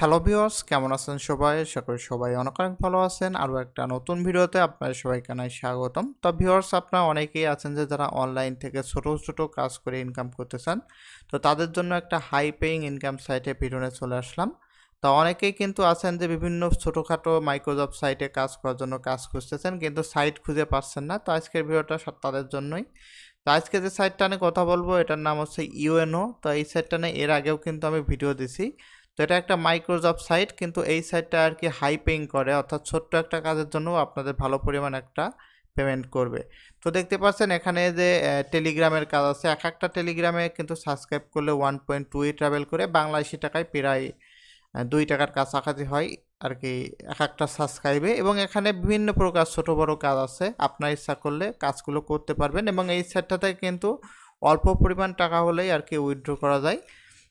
Hello viewers কেমন আছেন সবাই? আশা করি সবাই অনেক অনেক ভালো আছেন। আরও একটা নতুন ভিডিওতে আপনাদের সবাইকে জানাই স্বাগতম। তো ভিউয়ার্স আপনারা অনেকেই আছেন যে যারা অনলাইন থেকে ছোট ছোট কাজ করে ইনকাম করতে চান তো তাদের জন্য একটা হাই পেইং ইনকাম সাইটে ভিডিওতে চলে আসলাম। তো অনেকেই কিন্তু আছেন যে বিভিন্ন ছোটোখাটো মাইক্রোজব সাইটে কাজ করার জন্য কাজ খুঁজতেছেন, কিন্তু সাইট খুঁজে পাচ্ছেন না। তো আজকের ভিডিওটা তাদের জন্যই। তো আজকে যে সাইটটা নিয়ে কথা বলব, এটার নাম হচ্ছে ইউএনও তো এই সাইটটা নিয়ে এর আগেও কিন্তু আমি ভিডিও দিছি। তো এটা একটা মাইক্রোজব সাইট কিন্তু এই সাইটটা আর কি হাই পেইং করে, অর্থাৎ ছোট্ট একটা কাজের জন্য আপনাদের ভালো পরিমাণ একটা পেমেন্ট করবে। তো দেখতে পাচ্ছেন এখানে যে টেলিগ্রামের কাজ আছে। এক একটা টেলিগ্রামে কিন্তু সাবস্ক্রাইব করলে ওয়ান পয়েন্ট টু ট্রাভেল করে বাংলাদেশি টাকায় প্রায় দুই টাকার কাছাকাছি হয় আর কি এক একটা সাবস্ক্রাইবে এবং এখানে বিভিন্ন প্রকার ছোট বড় কাজ আছে। আপনার ইচ্ছা করলে কাজগুলো করতে পারবেন এবং এই সাইটটাতে কিন্তু অল্প পরিমাণ টাকা হলেই আর কি উইথড্র করা যায়।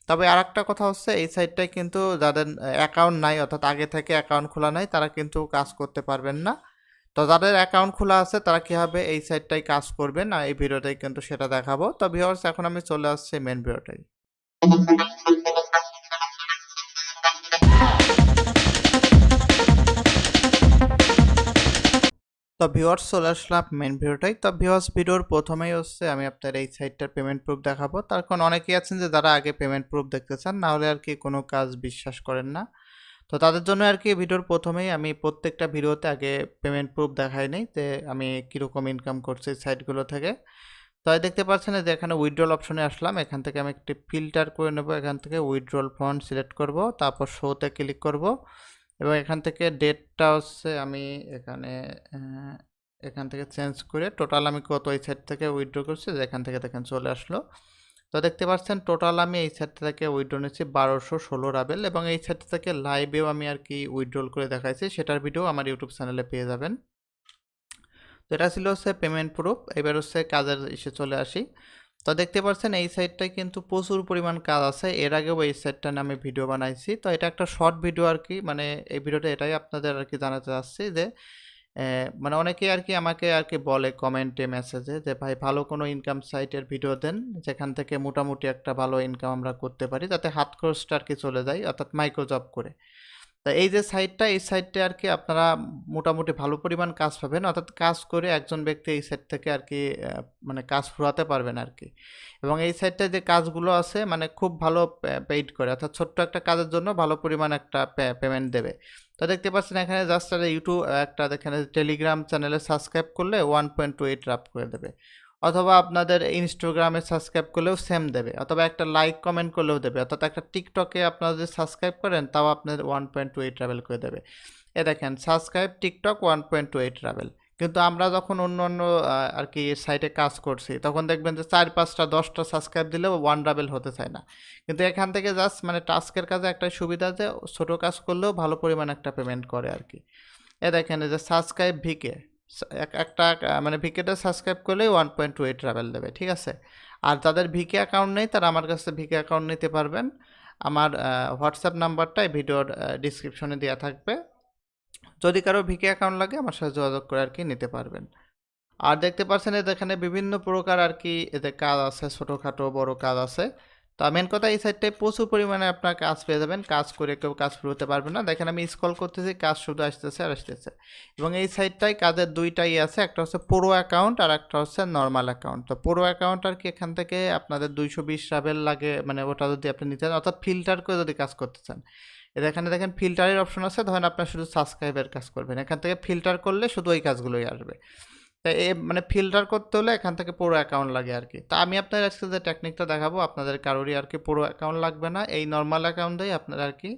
তবে আর একটা কথা হচ্ছে, এই সাইটটায় কিন্তু যাদের অ্যাকাউন্ট নাই, অর্থাৎ আগে থেকে অ্যাকাউন্ট খোলা নাই, তারা কিন্তু কাজ করতে পারবেন না। তো যাদের অ্যাকাউন্ট খোলা আছে, তারা কীভাবে এই সাইটটাই কাজ করবে না এই ভিডিওটাই কিন্তু সেটা দেখাবো। তো ভিওর্স এখন আমি চলে আসছি মেন ভিডিওটাই তো ভিউয়ার্স চলে আসলাম মেন ভিডিওটাই। তো ভিউয়ার্স ভিডিওর প্রথমেই হচ্ছে আমি আপনার এই সাইটটার পেমেন্ট প্রুফ দেখাবো। তার কারণ অনেকেই আছেন যে যারা আগে পেমেন্ট প্রুফ দেখতে চান, না হলে আর কি কোনো কাজ বিশ্বাস করেন না। তো তাদের জন্য আর কি ভিডিওর প্রথমেই আমি প্রত্যেকটা ভিডিওতে আগে পেমেন্ট প্রুফ দেখাই নেই যে আমি কীরকম ইনকাম করছি সাইটগুলো থেকে। তো দেখতে পাচ্ছেন যে এখানে উইথড্রল অপশনে আসলাম। এখান থেকে আমি একটি ফিল্টার করে নেব। এখান থেকে উইথড্রল ফান্ড সিলেক্ট করব। তারপর শোতে ক্লিক করব। এবং এখান থেকে ডেটটা হচ্ছে আমি এখানে এখান থেকে চেঞ্জ করে টোটাল আমি কত এই সাইট থেকে উইথড্র করছি? যে এখান থেকে দেখেন চলে আসলো। তো দেখতে পাচ্ছেন টোটাল আমি এই সাইট থেকে উইথড্র নিচ্ছি বারোশো ষোলো রাবেল এবং এই সাইট থেকে লাইভেও আমি আর কি উইথড্রল করে দেখাইছি। সেটার ভিডিও আমার ইউটিউব চ্যানেলে পেয়ে যাবেন। তো এটা ছিল হচ্ছে পেমেন্ট প্রুফ এবার হচ্ছে কাজের ইসে চলে আসি। তো দেখতে পাচ্ছেন এই সাইটটায় কিন্তু প্রচুর পরিমাণ কাজ আছে। এর আগেও এই সাইটটা নিয়ে আমি ভিডিও বানাইছি। তো এটা একটা শর্ট ভিডিও আর কি মানে এই ভিডিওটা এটাই আপনাদের আর কি জানাতে চাচ্ছি যে মানে অনেকেই আর কি আমাকে আর কি বলে কমেন্টে, মেসেজে যে, ভাই, ভালো কোনো ইনকাম সাইটের ভিডিও দেন, যেখান থেকে মোটামুটি একটা ভালো ইনকাম আমরা করতে পারি, যাতে হাত খরচটা আর কি চলে যায়, অর্থাৎ মাইক্রো জব করে। তা এই যে সাইটটা এই সাইটটা আর কি আপনারা মোটামুটি ভালো পরিমাণ কাজ পাবেন। অর্থাৎ কাজ করে একজন ব্যক্তি এই সাইট থেকে আর কি মানে কাজ ফুরাতে পারবেন আর কি। এবং এই সাইটটা যে কাজগুলো আছে মানে খুব ভালো পেইড করে। অর্থাৎ ছোট্ট একটা কাজের জন্য ভালো পরিমাণ একটা পেমেন্ট দেবে। তো দেখতে পাচ্ছেন এখানে জাস্ট একটা ইউটিউব একটা এখানে টেলিগ্রাম চ্যানেলে সাবস্ক্রাইব করলে ওয়ান পয়েন্ট টু এইট রাপ করে দেবে। অথবা আপনাদের ইনস্টাগ্রামে সাবস্ক্রাইব করলেও সেম দেবে, অথবা একটা লাইক কমেন্ট করলেও দেবে, অর্থাৎ একটা টিকটকে আপনারা যদি সাবস্ক্রাইব করেন, তাও আপনাদের one point two eight travel করে দেবে। এ দেখেন subscribe TikTok one point two eight travel কিন্তু আমরা যখন অন্য অন্য আর কি সাইটে কাজ করছি, তখন দেখবেন যে চার, পাঁচটা, দশটা সাবস্ক্রাইব দিলেও ওয়ান রাবেল হতে চায় না। কিন্তু এখান থেকে জাস্ট মানে টাস্কের কাজে একটা সুবিধা যে, ছোটো কাজ করলেও ভালো পরিমাণ একটা পেমেন্ট করে আর কি। এ দেখেন যে সাবস্ক্রাইব ভিকে একটা মানে ভিকেটা সাবস্ক্রাইব করলেই one point two eight travel দেবে, ঠিক আছে? আর যাদের ভিকে অ্যাকাউন্ট নেই, তারা আমার কাছে ভিকে অ্যাকাউন্ট নিতে পারবেন। আমার হোয়াটসঅ্যাপ নাম্বারটা এই ভিডিওর ডিসক্রিপশনে দেওয়া থাকবে। যদি কারও ভিকে অ্যাকাউন্ট লাগে, আমার সাথে যোগাযোগ করে আর কি নিতে পারবেন। আর দেখতে পাচ্ছেন এখানে বিভিন্ন প্রকার আর কি এদের কাজ আছে, ছোটোখাটো, বড় কাজ আছে। তো মেন কথা এই সাইডটায় প্রচুর পরিমাণে আপনার কাজ পেয়ে যাবেন। কাজ করে কেউ কাজ শুরু হতে পারবে না। দেখেন আমি স্কল করতেছি, কাজ শুধু আসতেছে আর আসতেছে। এবং এই সাইডটায় কাজের দুইটাই আছে, একটা হচ্ছে পুরো অ্যাকাউন্ট আর একটা হচ্ছে নর্মাল অ্যাকাউন্ট তো পুরো অ্যাকাউন্ট আর কি এখান থেকে আপনাদের দুইশো বিশ রাবেল লাগে মানে ওটা যদি আপনি নিতে চান, অর্থাৎ ফিল্টার করে যদি কাজ করতে চান। এখানে দেখেন ফিল্টারের অপশন আছে। ধরেন আপনার শুধু সাবস্ক্রাইবের কাজ করবেন। এখান থেকে ফিল্টার করলে শুধু ওই কাজগুলোই আসবে। এ মানে ফিল্টার করতে হলে এখান থেকে পুরো অ্যাকাউন্ট লাগে আর কি তা আমি আপনার আজকে যে টেকনিকটা দেখাবো, আপনাদের কারোরই আর কি পুরো অ্যাকাউন্ট লাগবে না। এই নর্মাল অ্যাকাউন্টেই আপনারা আর কি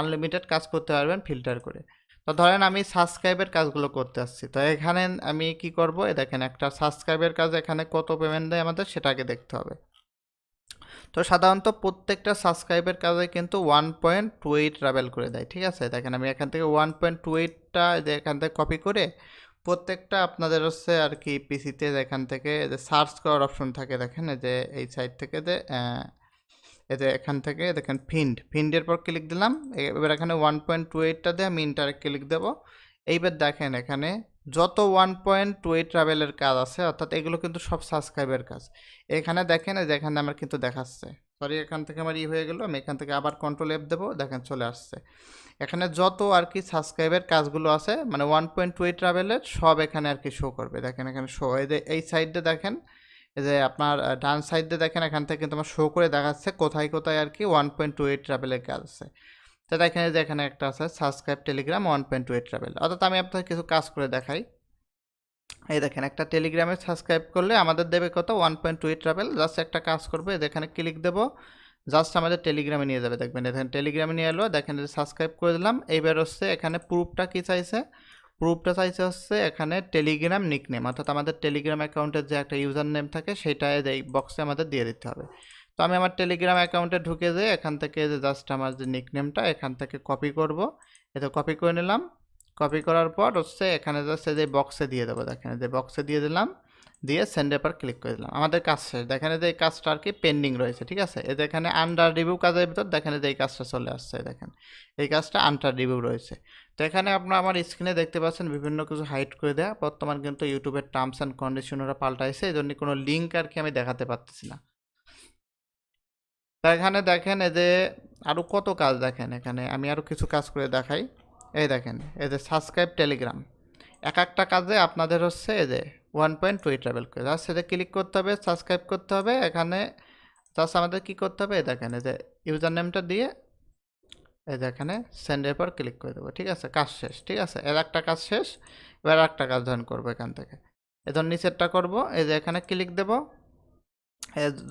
আনলিমিটেড কাজ করতে পারবেন ফিল্টার করে। তো ধরেন আমি সাবস্ক্রাইবের কাজগুলো করতে আসছি। তো এখানে আমি কি করব? এ দেখেন একটা সাবস্ক্রাইবের কাজ এখানে কত পেমেন্ট দেয় আমাদের সেটাকে দেখতে হবে। তো সাধারণত প্রত্যেকটা সাবস্ক্রাইবের কাজে কিন্তু one point two eight travel করে দেয়, ঠিক আছে? দেখেন আমি এখান থেকে ওয়ান পয়েন্ট টু এইটটা এখান থেকে কপি করে প্রত্যেকটা আপনাদের হচ্ছে আর কি পিসিতে এখান থেকে যে সার্চ করার অপশন থাকে, দেখেন যে এই সাইড থেকে যে এই যে এখান থেকে দেখেন ফিন্ড ফিন্ডের পর ক্লিক দিলাম, এবার এখানে ওয়ান পয়েন্ট টু এইটটা দিয়ে আমি ইন্টার ক্লিক দেবো। এইবার দেখেন এখানে যত ওয়ান পয়েন্ট টু এইট ট্রাভেলের কাজ আছে, অর্থাৎ এগুলো কিন্তু সব সাবস্ক্রাইবের কাজ। এখানে দেখেন যে এখানে আমার কিন্তু দেখাচ্ছে। সরি, এখান থেকে আমার ই হয়ে গেল, আমি এখান থেকে আবার কন্ট্রোল এফ দেবো, দেখেন চলে আসছে। এখানে যত আর কি সাবস্ক্রাইবের কাজগুলো আছে মানে ওয়ান পয়েন্ট টু এইট ট্রাভেলের সব এখানে আর কি শো করবে। দেখেন এখানে শো এই যে এই সাইডে দেখেন, এই যে আপনার ডান সাইডে দেখেন, এখান থেকে কিন্তু আমার শো করে দেখাচ্ছে কোথায় কোথায় আর কি ওয়ান পয়েন্ট টু এইট ট্রাভেলের কাজ আছে তো দেখেন যে এখানে একটা আছে subscribe Telegram one point two eight travel অর্থাৎ আমি আপনাকে কিছু কাজ করে দেখাই। এই দেখেন, একটা টেলিগ্রামে সাবস্ক্রাইব করলে আমাদের দেবে কত? One point two travel just একটা কাজ করবে এখানে ক্লিক দেবো। জাস্ট আমাদের টেলিগ্রামে নিয়ে যাবে, দেখবেন। এখানে টেলিগ্রামে নিয়ে এলো, দেখেন সাবস্ক্রাইব করে দিলাম। এইবার হচ্ছে এখানে প্রুফটা কি চাইছে? প্রুফটা চাইছে হচ্ছে এখানে টেলিগ্রাম নিকনেম অর্থাৎ আমাদের টেলিগ্রাম অ্যাকাউন্টের যে একটা ইউজার নেম থাকে, সেটা এই বক্সে আমাদের দিয়ে দিতে হবে। তো আমি আমার টেলিগ্রাম অ্যাকাউন্টে ঢুকে যেয়ে এখান থেকে যে জাস্ট আমার যে নিকনেমটা এখান থেকে কপি করব। এতে কপি করে নিলাম। কপি করার পর হচ্ছে এখানে এই যে বক্সে দিয়ে দেবো, দেখেন যে বক্সে দিয়ে দিলাম, দিয়ে সেন্ডে পর ক্লিক করে দিলাম। আমাদের কাজ শেষ। দেখেন যে এই কাজটা আর কি পেন্ডিং রয়েছে, ঠিক আছে? এই এখানে আন্ডার রিভিউ কাজের ভিতর দেখেন যে এই কাজটা চলে আসছে, দেখেন। এই কাজটা আন্ডার রিভিউ রয়েছে। তো এখানে আপনারা আমার স্ক্রিনে দেখতে পাচ্ছেন বিভিন্ন কিছু হাইড করে দেওয়া বর্তমান কিন্তু ইউটিউবের টার্মস অ্যান্ড কন্ডিশন ওরা পাল্টাইছে, এই জন্য কোনো লিঙ্ক আর কি আমি দেখাতে পারতেছি না। তো এখানে দেখেন এই যে আরও কত কাজ দেখেন এখানে, আমি আরও কিছু কাজ করে দেখাই। এই দেখেন, এই যে সাবস্ক্রাইব টেলিগ্রাম এক একটা কাজে আপনাদের হচ্ছে এই যে ওয়ান পয়েন্ট টু ট্রাভেল করে। জাস্ট সেটা ক্লিক করতে হবে সাবস্ক্রাইব করতে হবে, এখানে জাস্ট আমাদের কী করতে হবে? এই দেখেন, এই যে ইউজার নেমটা দিয়ে এই যে এখানে সেন্ডের পর ক্লিক করে দেবো, ঠিক আছে? কাজ শেষ, ঠিক আছে? এর একটা কাজ শেষ, এবার একটা কাজ জয়েন করব এখান থেকে। এদের নিচেরটা করব, এই যে এখানে ক্লিক দেবো।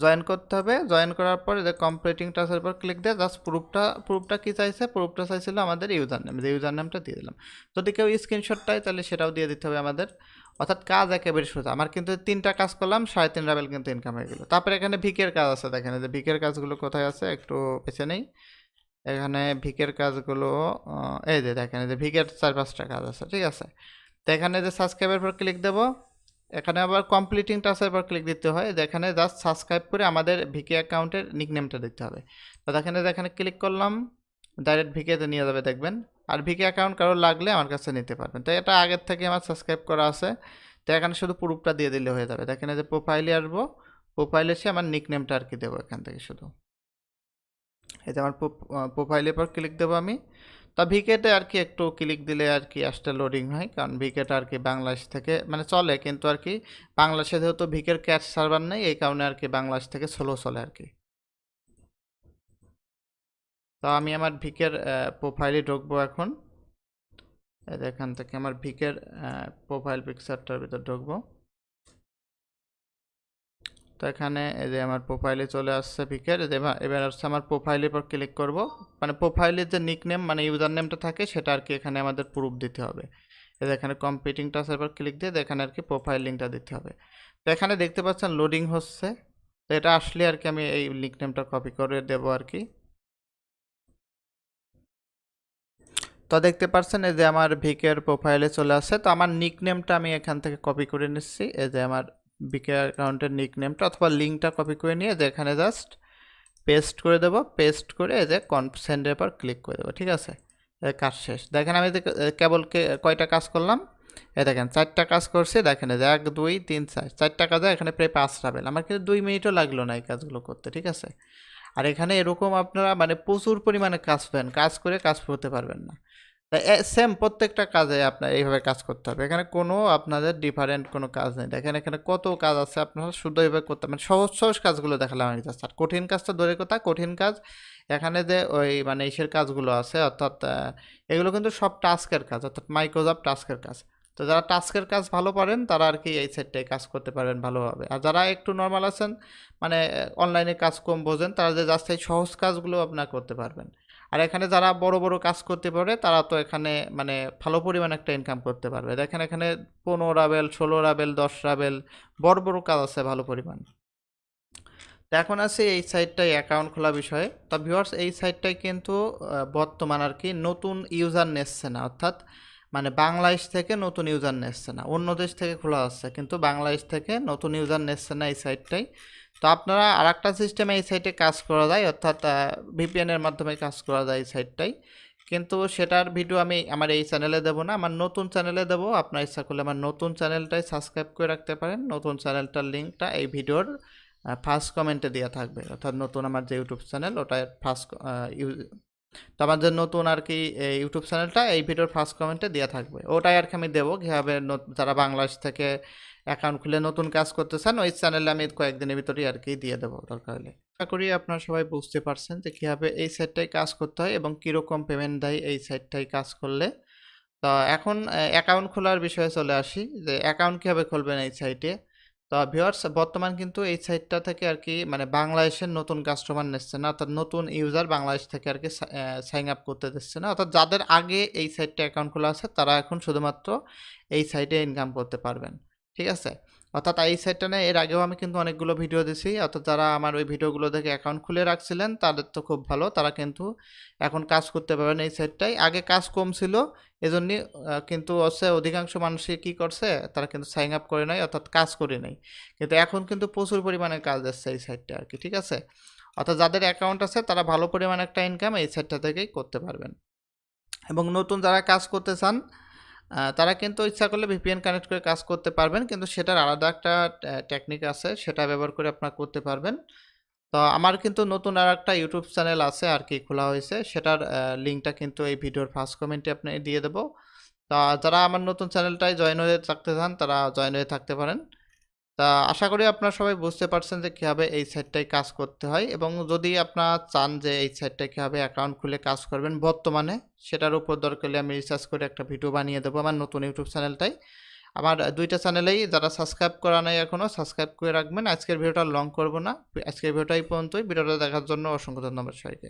জয়েন করতে হবে। জয়েন করার পর যে কমপ্লিটিং টাচের পর ক্লিক দিয়ে জাস্ট প্রুফটা প্রুফটা কী চাইছে? প্রুফটা চাইছিল আমাদের ইউজার নেম যে ইউজার নেমটা দিয়ে দিলাম। যদি কেউ স্ক্রিনশট চাই তাহলে সেটাও দিয়ে দিতে হবে আমাদের। অর্থাৎ কাজ একেবারে শুরু। আমার কিন্তু তিনটা কাজ করলাম, সাড়ে তিন রাবেল কিন্তু ইনকাম হয়ে গেলো। তারপরে এখানে ভিকের কাজ আছে দেখেন যে ভিকের কাজগুলো কোথায় আছে একটু পেছে নেই। এখানে ভিকের কাজগুলো এই যে দেখেন যে ভিকের চার পাঁচটা কাজ আছে, ঠিক আছে? তো এখানে যে সাবস্ক্রাইবের পর ক্লিক দেবো এখানে আবার কমপ্লিটিং টাচের পর ক্লিক দিতে হয়। যেখানে জাস্ট সাবস্ক্রাইব করে আমাদের ভিকে অ্যাকাউন্টের নিকনেমটা দিতে হবে। তো এখানে এখানে ক্লিক করলাম ডাইরেক্ট ভিকেতে নিয়ে যাবে দেখবেন। আর ভিকে অ্যাকাউন্ট কারোর লাগলে আমার কাছে নিতে পারবেন। তো এটা আগের থেকে আমার সাবস্ক্রাইব করা আছে। তো এখানে শুধু প্রুফটা দিয়ে দিলে হয়ে যাবে। দেখেন যে প্রোফাইলে আসব। প্রোফাইলে এসে আমার নিকনেমটা আর কি দেবো এখান থেকে শুধু। এই যে আমার প্রোফাইলের পর ক্লিক দেবো আমি। তা ভিকেটে আর কি একটু ক্লিক দিলে আর কি আসতে লোডিং হয়, কারণ ভিকেট আর কি বাংলাদেশ থেকে মানে চলে, কিন্তু আর কি বাংলাদেশে যেহেতু ভিকের ক্যাচ সার্ভার নেই, এই কারণে আর কি বাংলাদেশ থেকে স্লো চলে আর কি তো আমি আমার ভিকের প্রোফাইলে ঢুকবো এখন। এখান থেকে আমার ভিকের প্রোফাইল পিকচারটার ভিতর ঢুকবো। তো এখানে এই যে আমার প্রোফাইলে চলে আসছে পিকের এবার হচ্ছে আমার প্রোফাইলের পর ক্লিক করব। মানে প্রোফাইলের যে নিকনেম মানে ইউজার নেমটা থাকে, সেটা আর কি এখানে আমাদের প্রুফ দিতে হবে। এই যে এখানে কম্পিউটিং টাচের পর ক্লিক দিয়ে, এখানে আর কি প্রোফাইল লিঙ্কটা দিতে হবে। তো এখানে দেখতে পাচ্ছেন লোডিং হচ্ছে। তো এটা আসলে আর কি আমি এই নিকনেমটা কপি করে দেবো আর কি। তো দেখতে পাচ্ছেন, এই যে আমার ভিকের প্রোফাইলে চলে আসছে। তো আমার নিকনেমটা আমি এখান থেকে কপি করে নিচ্ছি। এই যে আমার বিকে অ্যাকাউন্টের নিকনেমটা অথবা লিঙ্কটা কপি করে নিয়ে যে এখানে জাস্ট পেস্ট করে দেবো। পেস্ট করে যে কনসেন্টের পর ক্লিক করে দেবো, ঠিক আছে? কাজ শেষ। দেখেন আমি কেবল কয়টা কাজ করলাম? এ দেখেন, চারটা কাজ করছি, দেখেন যে এক, দুই, তিন, চার। চারটা কাজে এখানে প্রায় পাঁচ রাবেল আমার কিন্তু দুই মিনিটও লাগল না এই কাজগুলো করতে, ঠিক আছে? আর এখানে এরকম আপনারা মানে প্রচুর পরিমাণে কাজ পাবেন। কাজ করে কাজ করতে পারবেন না। সেম প্রত্যেকটা কাজে আপনার এইভাবে কাজ করতে হবে। এখানে কোনো আপনাদের ডিফারেন্ট কোনো কাজ নেই। দেখেন এখানে কত কাজ আছে আপনারা শুধু এইভাবে করতে মানে সহজ সহজ কাজগুলো দেখালাম আমি জাস্ট আর কঠিন কাজটা ধরে কথা কঠিন কাজ। এখানে যে ওই মানে ইসের কাজগুলো আছে, অর্থাৎ এগুলো কিন্তু সব টাস্কের কাজ, অর্থাৎ মাইক্রোজব টাস্কের কাজ। তো যারা টাস্কের কাজ ভালো পারেন, তারা আর কি এই সাইডটায় কাজ করতে পারবেন ভালোভাবে। আর যারা একটু নর্মাল আছেন মানে অনলাইনে কাজ কম বোঝেন, তারা যে জাস্ট এই সহজ কাজগুলো আপনারা করতে পারবেন। আর এখানে যারা বড় বড় কাজ করতে পারে, তারা তো এখানে মানে ভালো পরিমাণ একটা ইনকাম করতে পারবে। দেখেন এখানে পনেরো রাবেল, ষোলো রাবেল, দশ রাবেল, বড় বড় কাজ আছে ভালো পরিমাণ। তো এখন আছে এই সাইটটাই অ্যাকাউন্ট খোলা বিষয়ে। তো ভিউয়ার্স এই সাইটটাই কিন্তু বর্তমান আর কি নতুন ইউজার নেসছে না। অর্থাৎ মানে বাংলাদেশ থেকে নতুন ইউজার নেসছে না। অন্য দেশ থেকে খোলা হচ্ছে কিন্তু বাংলাদেশ থেকে নতুন ইউজার নেসছে না এই সাইটটাই তো আপনারা আর একটা সিস্টেমে এই সাইটে কাজ করা যায়, অর্থাৎ ভিপিএনের মাধ্যমে কাজ করা যায় এই সাইটটাই কিন্তু সেটার ভিডিও আমি আমার এই চ্যানেলে দেবো না, আমার নতুন চ্যানেলে দেবো। আপনার ইচ্ছা করলে আমার নতুন চ্যানেলটাই সাবস্ক্রাইব করে রাখতে পারেন। নতুন চ্যানেলটার লিঙ্কটা এই ভিডিওর ফার্স্ট কমেন্টে দেওয়া থাকবে। অর্থাৎ নতুন আমার যে ইউটিউব চ্যানেল ওটা ফার্স্ট তো আমার যে নতুন আর কি ইউটিউব চ্যানেলটা এই ভিডিওর ফার্স্ট কমেন্টে দেওয়া থাকবে। ওটাই আর কি আমি দেবো। কীভাবে যারা বাংলাদেশ থেকে অ্যাকাউন্ট খুলে নতুন কাজ করতে চান ওই চ্যানেলে আমি কয়েকদিনের ভিতরেই আর কি দিয়ে দেবো দরকার হলে। আশা করি আপনারা সবাই বুঝতে পারছেন যে কীভাবে এই সাইটটাই কাজ করতে হয় এবং কীরকম পেমেন্ট দেয় এই সাইটটাই কাজ করলে। তো এখন অ্যাকাউন্ট খোলার বিষয়ে চলে আসি, যে অ্যাকাউন্ট কীভাবে খুলবেন এই সাইটে তো ভিউয়ার্স বর্তমান কিন্তু এই সাইটটা থেকে আর কি মানে বাংলাদেশের নতুন কাস্টমার নিচ্ছে না, অর্থাৎ নতুন ইউজার বাংলাদেশ থেকে আর কি সাইন আপ করতে দিচ্ছে না, অর্থাৎ যাদের আগে এই সাইটটা অ্যাকাউন্ট খোলা আছে, তারা এখন শুধুমাত্র এই সাইটে ইনকাম করতে পারবেন। ঠিক আছে? অর্থাৎ এই সাইটটা নিয়ে এর আগেও আমি কিন্তু অনেকগুলো ভিডিও দিছি। অর্থাৎ যারা আমার ওই ভিডিওগুলো দেখে অ্যাকাউন্ট খুলে রাখছিলেন, তাদের তো খুব ভালো। তারা কিন্তু এখন কাজ করতে পারবেন এই সাইটটাই আগে কাজ কম ছিল, এজন্য কিন্তু হচ্ছে অধিকাংশ মানুষই কি করছে, তারা কিন্তু সাইন আপ করে নাই, অর্থাৎ কাজ করে নাই। কিন্তু এখন কিন্তু প্রচুর পরিমাণে কাজ আসছে এই সাইটটা আর কি, ঠিক আছে? অর্থাৎ যাদের অ্যাকাউন্ট আছে, তারা ভালো পরিমাণে একটা ইনকাম এই সাইটটা থেকেই করতে পারবেন। এবং নতুন যারা কাজ করতে চান তারা কিন্তু ইচ্ছা করলে ভিপিএন কানেক্ট করে কাজ করতে পারবেন, কিন্তু সেটার আলাদা একটা টেকনিক আছে, সেটা ব্যবহার করে আপনারা করতে পারবেন। তো আমার কিন্তু নতুন আর একটা ইউটিউব চ্যানেল আছে আর কি খোলা হয়েছে, সেটার লিঙ্কটা কিন্তু এই ভিডিওর ফার্স্ট কমেন্টে আপনি দিয়ে দেবো। তা যারা আমার নতুন চ্যানেলটাই জয়েন হয়ে থাকতে চান, তারা জয়েন হয়ে থাকতে পারেন। তা আশা করি আপনারা সবাই বুঝতে পারছেন যে কীভাবে এই সাইটটায় কাজ করতে হয় এবং যদি আপনারা চান যে এই সাইটটায় কীভাবে অ্যাকাউন্ট খুলে কাজ করবেন বর্তমানে, সেটার উপর দরকার হলে আমি রিসার্চ করে একটা ভিডিও বানিয়ে দেবো আমার নতুন ইউটিউব চ্যানেলটাই আমার দুইটা চ্যানেলেই যারা সাবস্ক্রাইব করা নাই এখনও সাবস্ক্রাইব করে রাখবেন। আজকের ভিডিওটা লং করব না। আজকের ভিডিওটা এই পর্যন্তই। ভিডিওটা দেখার জন্য অসংখ্য ধন্যবাদ সবাইকে।